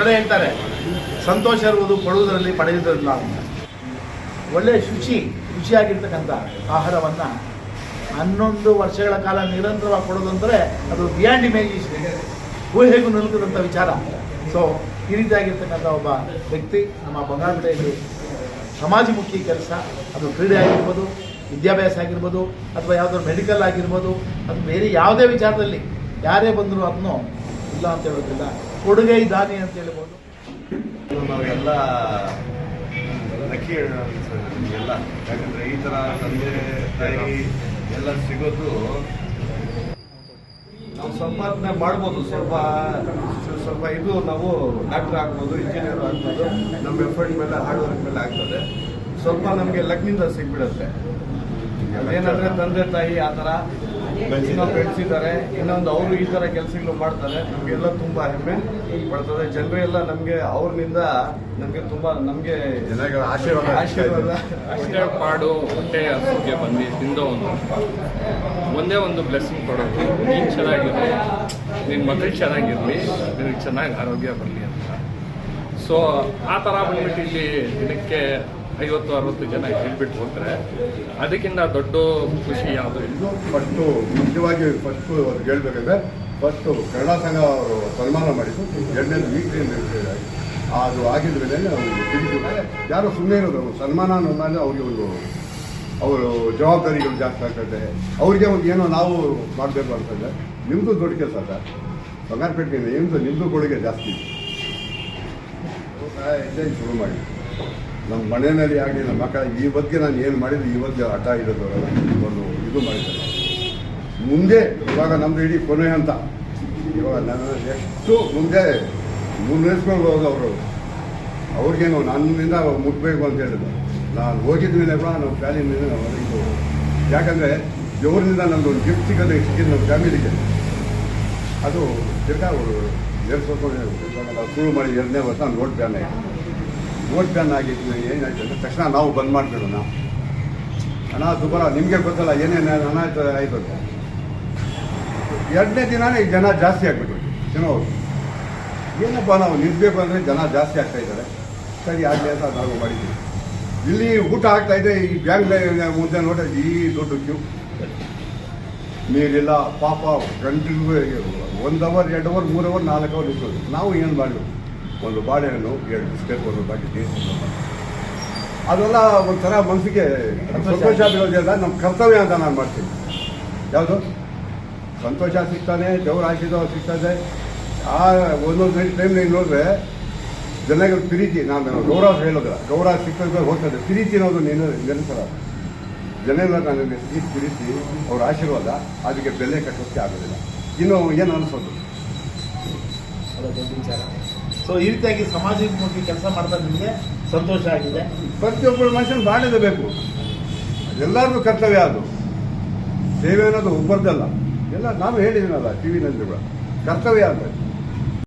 ಕಡೆ ಹೇಳ್ತಾರೆ, ಸಂತೋಷ ಇರುವುದು ಕೊಡುವುದರಲ್ಲಿ ಪಡೆಯುವುದಿಲ್ಲ. ಅಂತ ಒಳ್ಳೆಯ ಶುಚಿ ರುಚಿಯಾಗಿರ್ತಕ್ಕಂಥ ಆಹಾರವನ್ನು ಹನ್ನೊಂದು ವರ್ಷಗಳ ಕಾಲ ನಿರಂತರವಾಗಿ ಕೊಡೋದು ಅಂದರೆ ಅದು ಬಿಯಾಂಡ್ ಇಮೇಜಿನೇಷನ್ ಊಹೆಗೂ ನಿಲ್ಕದಂಥ ವಿಚಾರ. ಸೊ ಈ ರೀತಿಯಾಗಿರ್ತಕ್ಕಂಥ ಒಬ್ಬ ವ್ಯಕ್ತಿ, ನಮ್ಮ ಬಂಗಾಳಪೇಟೆಯಲ್ಲಿ ಸಮಾಜಮುಖಿ ಕೆಲಸ. ಅದು ಕ್ರೀಡೆ ಆಗಿರ್ಬೋದು, ವಿದ್ಯಾಭ್ಯಾಸ ಆಗಿರ್ಬೋದು, ಅಥವಾ ಯಾವುದಾದ್ರು ಮೆಡಿಕಲ್ ಆಗಿರ್ಬೋದು, ಅದು ಬೇರೆ ಯಾವುದೇ ವಿಚಾರದಲ್ಲಿ ಯಾರೇ ಬಂದರೂ ಅದನ್ನು ಇಲ್ಲ ಅಂತ ಹೇಳೋದಿಲ್ಲ ಕೊಡುಗೆ ದಾನಿ ಅಂತ ಹೇಳ್ಬೋದು. ನಾವೆಲ್ಲ, ಲಕ್ಕಿ ಎಲ್ಲ. ಯಾಕಂದ್ರೆ ಈ ತರ ತಂದೆ, ತಾಯಿ ಎಲ್ಲ ಸಿಗೋದು ನಾವು ಸಂಪಾದನೆ ಮಾಡ್ಬೋದು, ಸ್ವಲ್ಪ ಸ್ವಲ್ಪ ಇದು ನಾವು ಡಾಕ್ಟರ್ ಆಗ್ಬೋದು, ಇಂಜಿನಿಯರ್ ಆಗ್ಬೋದು, ನಮ್ಮ ಎಫರ್ಟ್ ಮೇಲೆ ಹಾರ್ಡ್ ವರ್ಕ್ ಮೇಲೆ ಆಗ್ತದೆ. ಸ್ವಲ್ಪ ನಮಗೆ ಲಕ್ನಿಂದ ಸಿಗ್ಬಿಡುತ್ತೆ. ಏನಂದ್ರೆ ತಂದೆ, ತಾಯಿ ಆ ಥರ ಬೆಳೆಸಿದ್ದಾರೆ ಇನ್ನೊಂದು ಅವರು ಈ ಥರ ಕೆಲಸಗಳು ಮಾಡ್ತಾರೆ. ನಮಗೆಲ್ಲ ತುಂಬ ಹೆಮ್ಮೆ ಪಡ್ತದೆ. ಜನರು ಎಲ್ಲ ನಮಗೆ ಅವ್ರನಿಂದ ನಮಗೆ ತುಂಬ ನಮಗೆ ಜನಗಳ ಆಶೀರ್ವಾದ ಆಶೀರ್ವಾದ. ಅಷ್ಟೇ ಪಾಡು ಹೊಟ್ಟೆ ಹಸುಗೆ ಬಂದು ತಿಂದವನು ಒಂದೇ ಒಂದು ಬ್ಲೆಸ್ಸಿಂಗ್ ಕೊಡೋದು. ನೀನು ಚೆನ್ನಾಗಿರಲಿ ನಿನ್ನ ಮಗಳು ಚೆನ್ನಾಗಿರಲಿ ನಿನಗೆ ಚೆನ್ನಾಗಿ ಆರೋಗ್ಯ ಬರಲಿ ಅಂತ. ಸೊ ಆ ಥರ ಬಂದ್ಬಿಟ್ಟು ಇಲ್ಲಿ ದಿನಕ್ಕೆ ಐವತ್ತು ಅರವತ್ತು ಜನ ಹೇಳ್ಬಿಟ್ಟು ಹೋದ್ರೆ ಅದಕ್ಕಿಂತ ದೊಡ್ಡ ಖುಷಿ ಯಾವುದು ಇಲ್ಲ. ಫಸ್ಟು ಮುಖ್ಯವಾಗಿ ಫಸ್ಟು ಅವ್ರು ಹೇಳ್ಬೇಕಂದ್ರೆ ಫಸ್ಟು ಕನ್ನಡ ಸಂಘ ಅವರು ಸನ್ಮಾನ ಮಾಡಿದ್ದು ಎರಡನೇದು ವೀಕ್ಲಿ ಅದು ಆಗಿದ ಮೇಲೆ ಅವ್ರಿಗೆ ತಿಳಿದ ಮೇಲೆ ಯಾರು ಸುಮ್ಮನೆ ಇರೋದು ಅವ್ರು ಸನ್ಮಾನ ಅನ್ನೋದಾದ್ರೆ ಅವ್ರಿಗೆ ಒಂದು ಅವರು ಜವಾಬ್ದಾರಿಗಳು ಜಾಸ್ತಿ ಆಗ್ತದೆ. ಅವ್ರಿಗೆ ಒಂದು ಏನೋ ನಾವು ಮಾಡಬೇಕು ಅಂತಂದರೆ ನಿಮ್ಮದು ದೊಡ್ಡ ಕೆಲಸ ಸರ್ ಬಂಗಾರಪೇಟೆಯಿಂದ ನಿಮ್ಮದು ನಿಮ್ಮದು ಕೊಡುಗೆ ಜಾಸ್ತಿ. ಇದೆ ಶುರು ಮಾಡಿ. ನಮ್ಮ ಮನೆಯಲ್ಲಿ ಆಗಲಿ ನಮ್ಮ ಮಕ್ಕಳ ಈ ಬಗ್ಗೆ ನಾನು ಏನು ಮಾಡಿದ್ದು ಇವತ್ತು ಹಠ ಇರೋದು ಒಂದು ಇದು ಮಾಡಿದ್ದಾರೆ. ಮುಂದೆ ಇವಾಗ ನಮ್ಮದು ಇಡೀ ಕೊನೆ ಅಂತ ಇವಾಗ ನನ್ನ ಎಷ್ಟು ಮುಂದೆ ಮುನ್ನಡೆಸ್ಕೊಳ್ಬೋದು ಅವರು. ಅವ್ರಿಗೇನು ನನ್ನಿಂದ ಮುಟ್ಬೇಕು ಅಂತ ಹೇಳಿದ್ರು. ನಾನು ಹೋಗಿದ ಮೇಲೆ ಕೂಡ ನಮ್ಮ ಮೇಲೆ ನಾವು ಇದು. ಯಾಕಂದರೆ ದೇವರಿಂದ ನಮ್ಮದು ಒಂದು ಗಿಫ್ಟ್ ಸಿಗೋದು ಸಿಕ್ಕಿದ್ದು ನಮ್ಮ ಫ್ಯಾಮಿಲಿಗೆ ಅದು ತಿರ್ಗಾ ಅವರು ಎರಡು ಶುರು ಮಾಡಿ ಎರಡನೇ ವರ್ಷ ನೋಡ್ತಾನೆ ಆಯಿತು ನೋಟ್ ಬ್ಯಾನ್ ಆಗಿದ್ದು ಏನಾಯ್ತು ಅಂದರೆ ತಕ್ಷಣ ನಾವು ಬಂದ್ ಮಾಡಿಬಿಡೋಣ ಹಣ ದುಬಾರ ನಿಮಗೆ ಗೊತ್ತಲ್ಲ, ಏನೇನು ಹಣ ಆಯ್ತು ಆಯ್ತು ಅಂತ. ಎರಡನೇ ದಿನನೇ ಈಗ ಜನ ಜಾಸ್ತಿ ಆಗಿಬಿಟ್ಟು ಏನೋ ಏನಪ್ಪ ನಾವು ನಿಲ್ಬೇಕು ಅಂದರೆ ಜನ ಜಾಸ್ತಿ ಆಗ್ತಾ ಇದ್ದಾರೆ. ಸರಿ, ಆಗಲಿ ಅಂತ ನಾವು ಮಾಡಿದ್ದೀವಿ ಇಲ್ಲಿ ಊಟ ಆಗ್ತಾ ಇದೆ, ಈ ಬ್ಯಾಂಕ್ ಮುಂದೆ ನೋಡಿದ್ರೆ ಈ ದೊಡ್ಡ ಕ್ಯೂ ನೀರಿಲ್ಲ, ಪಾಪ ಗಂಟೆಗೂ ಒಂದು ಅವರ್ ಎರಡು ಅವರ್ ಮೂರು ಅವರ್ ನಾಲ್ಕು ಅವರ್ ಇರ್ತದೆ ನಾವು ಏನು ಮಾಡಬೇಕು? ಒಂದು ಬಾಳೆಹಣ್ಣು, ಎರಡು ಬಿಸ್ಕೆಟ್, ಒಂದು ಪ್ಯಾಕೆಟ್ ಅದೆಲ್ಲ ಒಂಥರ ಮನಸ್ಸಿಗೆ ಸಂತೋಷ ಬೀಳೋದಿಲ್ಲ ನಮ್ಮ ಕರ್ತವ್ಯ ಅಂತ ನಾನು ಮಾಡ್ತೀನಿ. ಯಾವುದು? ಸಂತೋಷ ಸಿಗ್ತಾನೆ, ದೇವ್ರ ಆಶೀರ್ವಾದ ಸಿಗ್ತದೆ. ಆ ಒಂದೊಂದು ಟೈಮ್ನಾಗ ನೋಡಿದ್ರೆ ಜನಗಳ ಪ್ರೀತಿ, ನಾನು ಗೌರವ ಹೇಳೋದ್ರ ಗೌರವ ಸಿಕ್ಕದ ಹೋಗ್ತದೆ ಪ್ರೀತಿ ಅನ್ನೋದು ನೀನು ನಿರಂತರ ಜನಗಳ ನನಗೆ ಪ್ರೀತಿ, ಅವ್ರ ಆಶೀರ್ವಾದ, ಅದಕ್ಕೆ ಬೆಲೆ ಕಟ್ಟೋಕ್ಕೆ ಆಗೋದಿಲ್ಲ. ಇನ್ನು ಏನು ಅನಿಸೋದು? ವಿಚಾರ. ಸೊ ಈ ರೀತಿಯಾಗಿ ಸಮಾಜಮುಖಿ ಕೆಲಸ ಮಾಡ್ತಾ ನಿಮಗೆ ಸಂತೋಷ ಆಗಿದೆ. ಪ್ರತಿಯೊಬ್ಬರು ಮನುಷ್ಯನ ಮಾಡಲೇಬೇಕು ಎಲ್ಲರಿಗೂ ಕರ್ತವ್ಯ ಅದು. ಸೇವೆ ಅನ್ನೋದು ಒಬ್ಬರದಲ್ಲ ಎಲ್ಲ ನಾನು ಹೇಳಿದ್ದೀನಲ್ಲ, ಟಿ ವಿನಲ್ಲಿ ಕೂಡ. ಕರ್ತವ್ಯ ಅಂತ